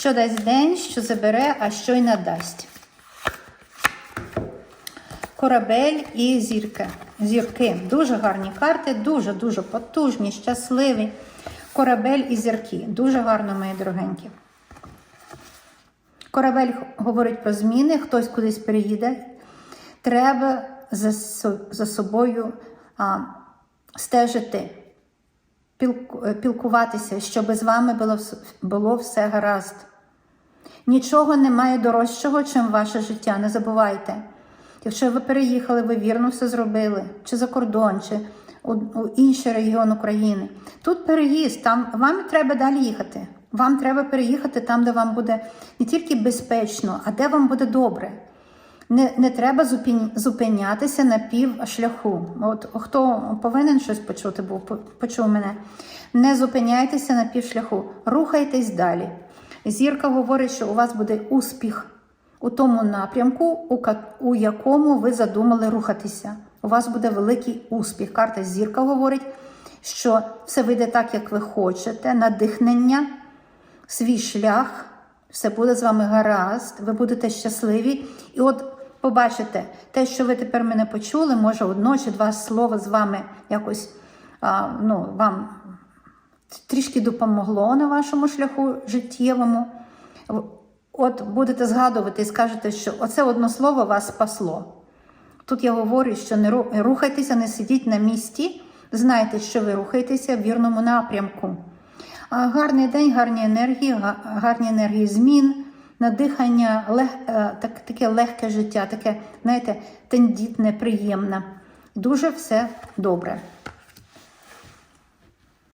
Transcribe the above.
Що дасть день, що забере, а що й надасть. Корабель і зірки. Зірки. Дуже гарні карти, дуже-дуже потужні, щасливі. Корабель і зірки. Дуже гарно, мої дорогенькі. Корабель говорить про зміни, хтось кудись переїде. Треба за, за собою а, стежити, е, пілкуватися, щоб з вами було, було все гаразд. Нічого немає дорожчого, чим ваше життя. Не забувайте. Якщо ви переїхали, ви вірно все зробили, чи за кордон, чи у, інший регіон України. Тут переїзд, там вам треба далі їхати. Вам треба переїхати там, де вам буде не тільки безпечно, а де вам буде добре. Не, не треба зупинятися на пів шляху. От хто повинен щось почути, був почув мене. Не зупиняйтеся на пів шляху, рухайтесь далі. Зірка говорить, що у вас буде успіх у тому напрямку, у, якому ви задумали рухатися. У вас буде великий успіх. Карта зірка говорить, що все вийде так, як ви хочете, надихнення, свій шлях, все буде з вами гаразд, ви будете щасливі. І от побачите, те, що ви тепер мене почули, може одно чи два слова з вами якось а, ну, вам трішки допомогло на вашому шляху життєвому. От будете згадувати і скажете, що оце одно слово вас спасло. Тут я говорю, що не рухайтеся, не сидіть на місці. Знайте, що ви рухаєтеся в вірному напрямку. Гарний день, гарні енергії, гарні енергії змін, надихання, лег, е, так, таке легке життя, таке, знаєте, тендітне, приємне. Дуже все добре.